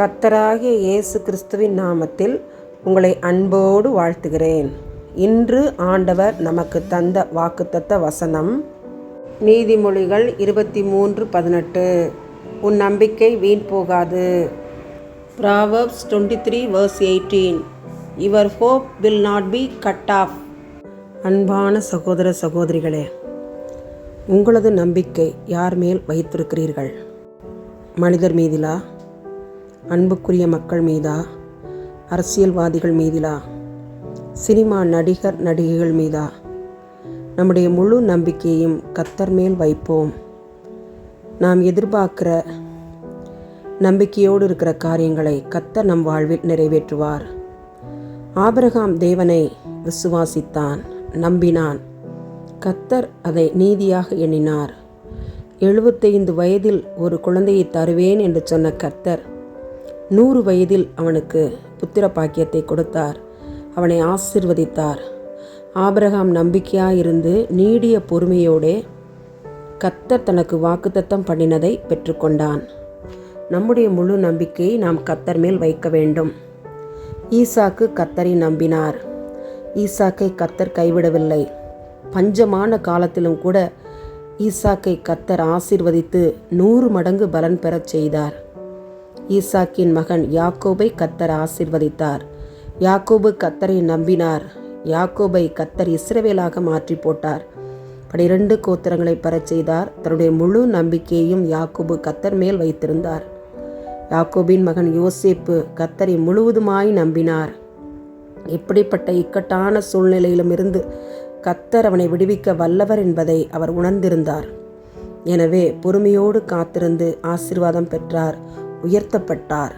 கத்தராகிய இயேசு கிறிஸ்துவின் நாமத்தில் உங்களை அன்போடு வாழ்த்துகிறேன். இன்று ஆண்டவர் நமக்கு தந்த வாக்குத்தத்த வசனம் நீதிமொழிகள் இருபத்தி மூன்று பதினெட்டு. உன் நம்பிக்கை வீண் போகாது. Proverbs twenty three verse eighteen your hope will not be cut off அன்பான சகோதர சகோதரிகளே உங்களது நம்பிக்கை யார் மேல் வைத்திருக்கிறீர்கள்? மனிதர் மீதிலா? அன்புக்குரிய மக்கள் மீதா அரசியல்வாதிகள் மீதிலா சினிமா நடிகர் நடிகைகள் மீதா நம்முடைய முழு நம்பிக்கையும் கத்தர் மேல் வைப்போம். நாம் எதிர்பார்க்கிற நம்பிக்கையோடு இருக்கிற காரியங்களை கத்தர் நம் வாழ்வில் நிறைவேற்றுவார். ஆபிரகாம் தேவனை விசுவாசித்தான் நம்பினான். கத்தர் அதை நீதியாக எண்ணினார். எழுபத்தைந்து வயதில் ஒரு குழந்தையை தருவேன் என்று சொன்ன கர்த்தர் நூறு வயதில் அவனுக்கு புத்திர பாக்கியத்தை கொடுத்தார். அவனை ஆசிர்வதித்தார். ஆபிரகாம் நம்பிக்கையாக இருந்து நீடிய பொறுமையோடே கத்தர் தனக்கு வாக்குத்தத்தம் பண்ணினதை பெற்றுக்கொண்டான். நம்முடைய முழு நம்பிக்கையை நாம் கத்தர் மேல் வைக்க வேண்டும். ஈசாக்கு கத்தரை நம்பினார். ஈசாக்கை கத்தர் கைவிடவில்லை. பஞ்சமான காலத்திலும் கூட ஈசாக்கை கத்தர் ஆசிர்வதித்து நூறு மடங்கு பலன் பெறச் செய்தார். ஈசாக்கின் மகன் யாக்கோபை கத்தர் ஆசிர்வதித்தார். யாக்கோபு கத்தரை நம்பினார். யாக்கோபை கத்தர் இஸ்ரவேலாக மாற்றி போட்டார். பனிரெண்டு கோத்திரங்களை பெறச் செய்தார். தன்னுடைய முழு நம்பிக்கையையும் யாக்கோபு கத்தர் மேல் வைத்திருந்தார். யாக்கோபின் மகன் யோசேப்பு கத்தரை முழுவதுமாய் நம்பினார். எப்படிப்பட்ட இக்கட்டான சூழ்நிலையிலும் இருந்து கத்தர் அவனை விடுவிக்க வல்லவர் என்பதை அவர் உணர்ந்திருந்தார். எனவே பொறுமையோடு காத்திருந்து ஆசிர்வாதம் பெற்றார். உயர்த்தப்பட்டார்.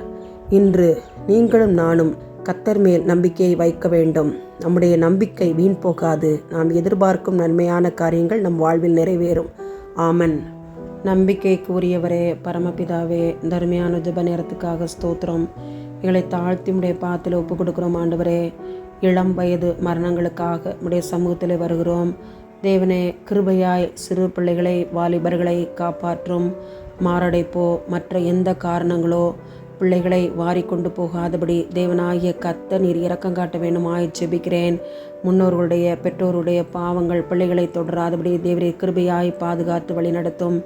இன்று நீங்களும் நானும் கத்தர் மேல் நம்பிக்கையை வைக்க வேண்டும். நம்முடைய நம்பிக்கை வீண் போகாது. நாம் எதிர்பார்க்கும் நன்மையான காரியங்கள் நம் வாழ்வில் நிறைவேறும். ஆமன். நம்பிக்கைக்கு உரியவரே பரமபிதாவே தர்மையான ஜப நேரத்துக்காக ஸ்தோத்திரம். எங்களை தாழ்த்தி உடைய பாத்தில் ஒப்பு கொடுக்குறோம் ஆண்டவரே. இளம் வயது மரணங்களுக்காக உடைய சமூகத்தில் வருகிறோம். தேவனே கிருபையாய் சிறு பிள்ளைகளை வாலிபர்களை காப்பாற்றும். மாரடைப்போ மற்ற எந்த காரணங்களோ பிள்ளைகளை வாரி கொண்டு போகாதபடி தேவனாகிய கத்த நீர் இறக்கம் காட்ட வேண்டுமாய் ஜெபிக்கிறேன். முன்னோர்களுடைய பெற்றோருடைய பாவங்கள் பிள்ளைகளை தொடராதபடி தேவரே கிருபையாய் பாதுகாத்து வழிநடத்தும்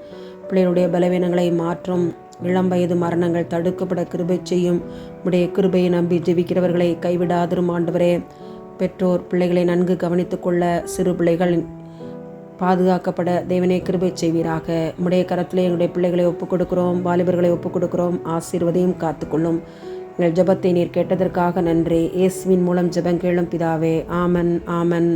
பிள்ளைகளுடைய பலவீனங்களை மாற்றும். இளம் வயது மரணங்கள் தடுக்கப்பட கிருபை செய்யும். உடைய கிருபையை நம்பி ஜெபிக்கிறவர்களை கைவிடாதிரும் ஆண்டவரே. பெற்றோர் பிள்ளைகளை நன்கு கவனித்துக்கொள்ள சிறு பிள்ளைகள் பாதுகாக்கப்பட தேவனே கிருபை செய்வீராக. உடைய கரத்தில் எங்களுடைய பிள்ளைகளை ஒப்புக் கொடுக்கிறோம் வாலிபர்களை ஒப்புக் கொடுக்கிறோம் ஆசீர்வதையும் காத்துக்கொள்ளும். எங்கள் ஜபத்தை நீர் கேட்டதற்காக நன்றி. இயேசுவின் மூலம் ஜபம் கேளும் பிதாவே. ஆமன் ஆமன்.